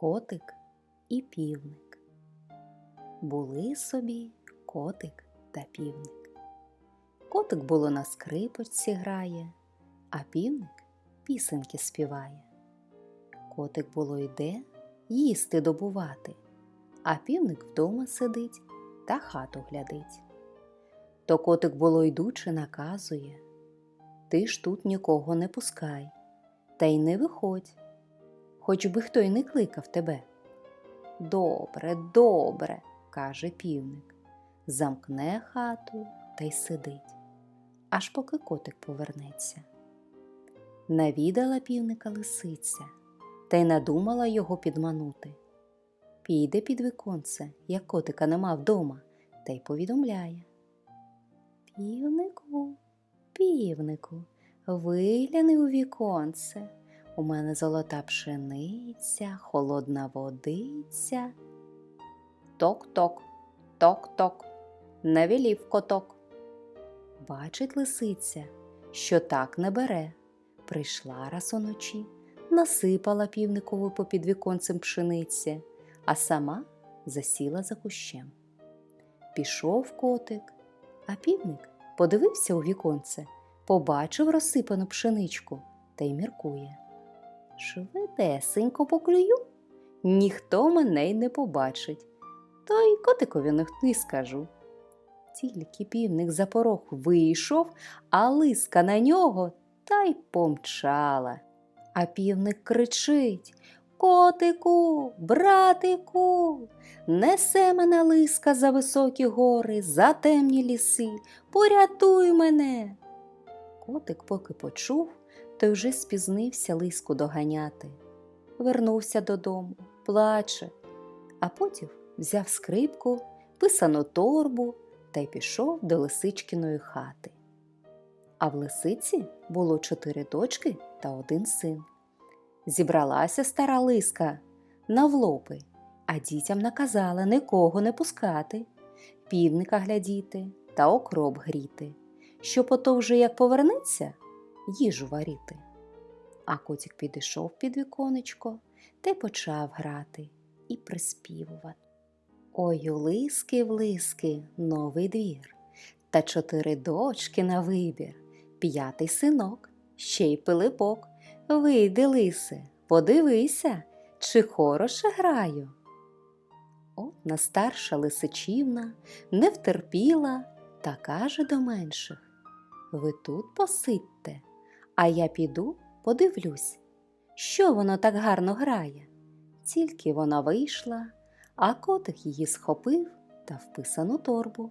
Котик і півник. Були собі котик та півник. Котик було на скрипочці грає, а півник пісеньки співає. Котик було йде їсти добувати, а півник вдома сидить та хату глядить. То котик було йдучи наказує Ти ж тут нікого не пускай, та й не виходь, хоч би хто й не кликав тебе. Добре, добре, каже півник, замкне хату та й сидить, аж поки котик повернеться. Навідала півника лисиця та й надумала його підманути. Піде під віконце, як котика нема вдома, та й повідомляє. Півнику, півнику, вигляни у віконце. У мене золота пшениця, холодна водиця. Ток-ток, ток-ток, навелів коток. Бачить лисиця, що так не бере. Прийшла раз уночі, насипала півникову попід віконцем пшениці, а сама засіла за кущем. Пішов котик, а півник подивився у віконце, побачив розсипану пшеничку та й міркує. Швидесенько поклюю, ніхто мене й не побачить, то й котикові не скажу. Тільки півник за порог вийшов, а лиска на нього та й помчала. А півник кричить Котику, братику, несе мене лиска за високі гори, за темні ліси, порятуй мене. Котик поки почув, то вже спізнився лиску доганяти. Вернувся додому, плаче, а потім взяв скрипку, писану торбу та й пішов до лисичкиної хати. А в лисиці було чотири дочки та один син. Зібралася стара лиска на влопи, а дітям наказала нікого не пускати, півника глядіти та окроп гріти, що пото вже як повернеться, їжу варити. А котик підійшов під віконечко та й почав грати і приспівувати. Ой, у лиски в лиски новий двір, та чотири дочки на вибір, п'ятий синок, ще й пилипок. Вийди, лисе, подивися, чи хороше граю. Одна старша лисичівна не втерпіла та каже до менших Ви тут посидьте, а я піду подивлюсь, що воно так гарно грає. Тільки вона вийшла, а котик її схопив та вписану торбу,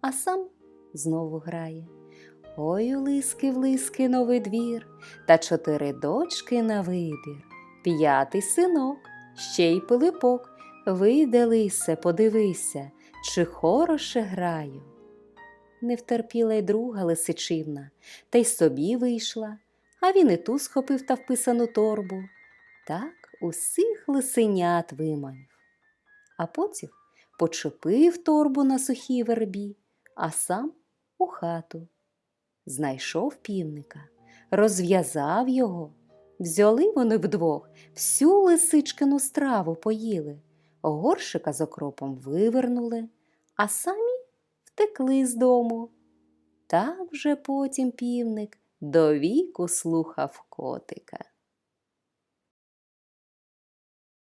а сам знову грає. Ой, у лиски в лиски новий двір, та чотири дочки на вибір, п'ятий синок, ще й пилипок. Вийде, лисе, подивися, чи хороше граю. Не втерпіла й друга лисичівна, та й собі вийшла, а він і ту схопив та вписану торбу. Так усіх лисенят виманив. А потім почепив торбу на сухій вербі, а сам у хату. Знайшов півника, розв'язав його. Взяли вони вдвох всю лисичкину страву поїли, горшика з окропом вивернули, а самі втекли з дому. Так вже потім півник до віку слухав котика.